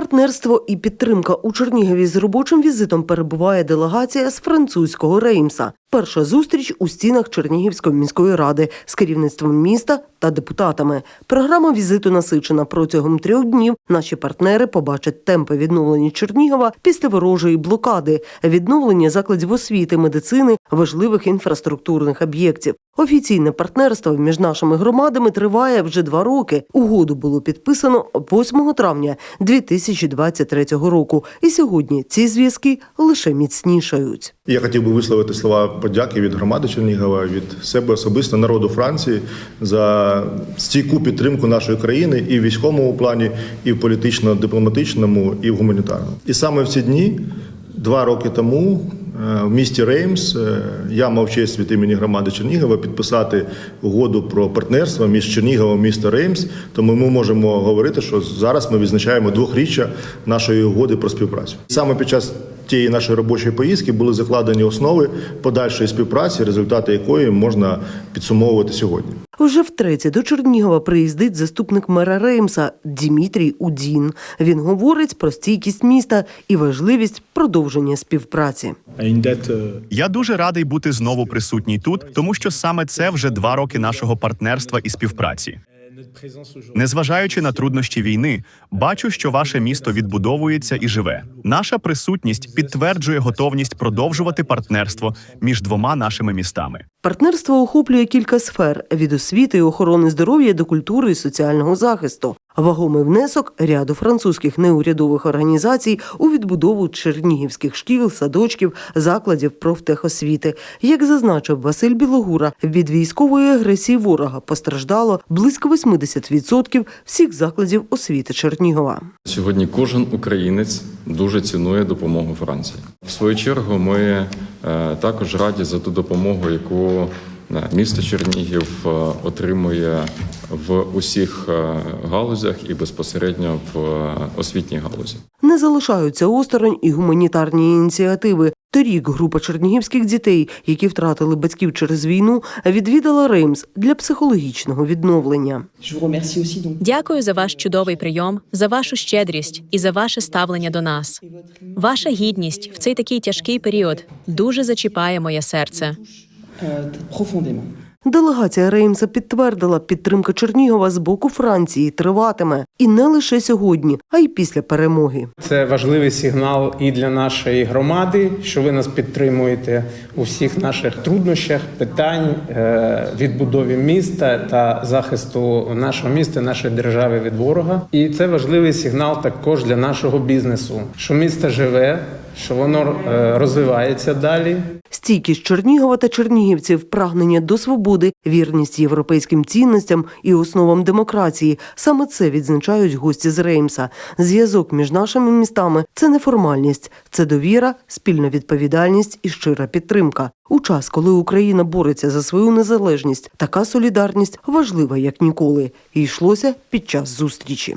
Партнерство і підтримка у Чернігові з робочим візитом перебуває делегація з французького Реймса. Перша зустріч у стінах Чернігівської міської ради з керівництвом міста та депутатами. Програма візиту насичена протягом трьох днів. Наші партнери побачать темпи відновлення Чернігова після ворожої блокади, відновлення закладів освіти, медицини, важливих інфраструктурних об'єктів. Офіційне партнерство між нашими громадами триває вже два роки. Угоду було підписано 8 травня 2023 року. І сьогодні ці зв'язки лише міцнішають. Я хотів би висловити слова подяки від громади Чернігова, від себе особисто народу Франції за стійку підтримку нашої країни і в військовому плані, і в політично-дипломатичному, і в гуманітарному. І саме в ці дні, два роки тому, в місті Реймс, е, я мав честь від імені громади Чернігова підписати угоду про партнерство між Черніговом і місто Реймс. Тому ми можемо говорити, що зараз ми відзначаємо двохріччя нашої угоди про співпрацю. Саме під час тієї нашої робочої поїздки були закладені основи подальшої співпраці, результати якої можна підсумовувати сьогодні. Вже втретє до Чернігова приїздить заступник мера Реймса Дімітрій Удін. Він говорить про стійкість міста і важливість продовження співпраці. Я дуже радий бути знову присутній тут, тому що саме це вже два роки нашого партнерства і співпраці. Незважаючи на труднощі війни, бачу, що ваше місто відбудовується і живе. Наша присутність підтверджує готовність продовжувати партнерство між двома нашими містами. Партнерство охоплює кілька сфер від освіти і охорони здоров'я до культури і соціального захисту. Вагомий внесок ряду французьких неурядових організацій у відбудову чернігівських шкіл, садочків, закладів профтехосвіти. Як зазначив Василь Білогура, від військової агресії ворога постраждало близько 80% всіх закладів освіти Чернігова. Сьогодні кожен українець дуже цінує допомогу Франції. В свою чергу ми е, також раді за ту допомогу, яку е, місто Чернігів е, отримує в усіх е, галузях і безпосередньо в е, освітній галузі. Не залишаються осторонь і гуманітарні ініціативи. Торік група чернігівських дітей, які втратили батьків через війну, відвідала Реймс для психологічного відновлення. Дякую за ваш чудовий прийом, за вашу щедрість і за ваше ставлення до нас. Ваша гідність в цей такий тяжкий період дуже зачіпає моє серце. Делегація Реймса підтвердила, підтримка Чернігова з боку Франції триватиме і не лише сьогодні, а й після перемоги. Це важливий сигнал і для нашої громади, що ви нас підтримуєте у всіх наших труднощах, питань е, відбудові міста та захисту нашого міста, нашої держави від ворога. І це важливий сигнал також для нашого бізнесу, що місто живе, що воно е, розвивається далі. Стійкість Чернігова та чернігівців, прагнення до свободи, вірність європейським цінностям і основам демократії. Саме це відзначають гості з Реймса. Зв'язок між нашими містами це не формальність, це довіра, спільна відповідальність і щира підтримка. У час, коли Україна бореться за свою незалежність, така солідарність важлива як ніколи. І йшлося під час зустрічі.